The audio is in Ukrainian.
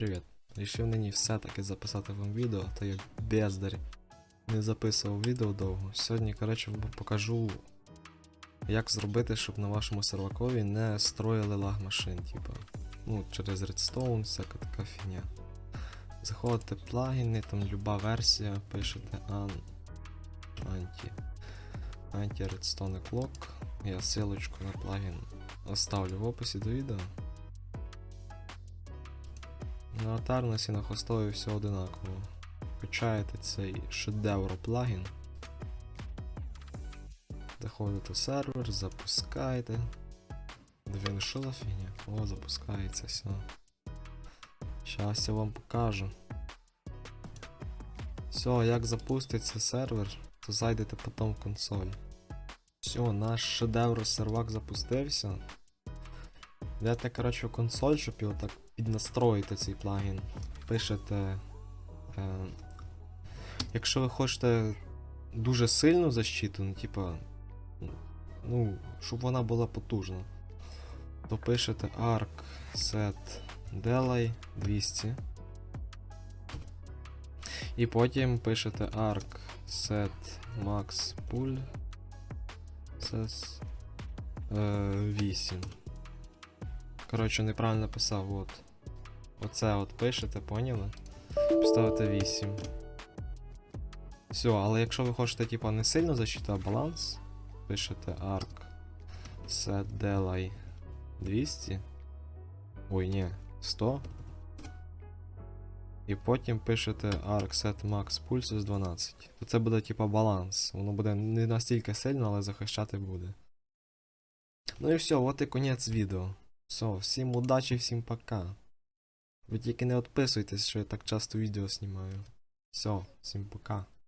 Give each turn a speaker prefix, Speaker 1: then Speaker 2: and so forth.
Speaker 1: Привіт. Рішив нині все-таки записати вам відео, то як бездарь не записував відео довго. Сьогодні, коротше, покажу, як зробити, щоб на вашому сервакові не строїли lag машин, типу. Ну, через Redstone, всяка така фігня. Заходите в плагіни, там люба версія, пишете an, anti, anti redstone clock. Я ссылочку на плагін оставлю в описі до відео. На Атарнесі на хостові все одинаково. Качаєте цей шедевро плагін. Заходите в сервер, запускаєте. Що за фігня? О, запускається все. Щас я вам покажу. Все, як запуститься сервер, то зайдете потім в консоль. Все, наш шедевр сервак запустився. Йдете, коротше, консоль, щоб його так піднастроїти цей плагін. Пишете. Е, якщо ви хочете дуже сильну защиту, ну, типа. Ну, щоб вона була потужна, то пишете arc set delay 200. І потім пишете arc set max pull е, 8. Коротше, неправильно писав, от. Оце от пишете, поняли? Поставите 8. Все, але якщо ви хочете, типа, не сильно защита, а баланс, пишете arc set delay 200. Ой, ні, 100. І потім пишете arc set max pulses 12. То це буде типа баланс. Воно буде не настільки сильно, але захищати буде. Ну і все, от і конець відео. Все, всім удачі, всім пока. Ви тільки не відписуйтесь, що я так часто відео знімаю. Все, всім пока.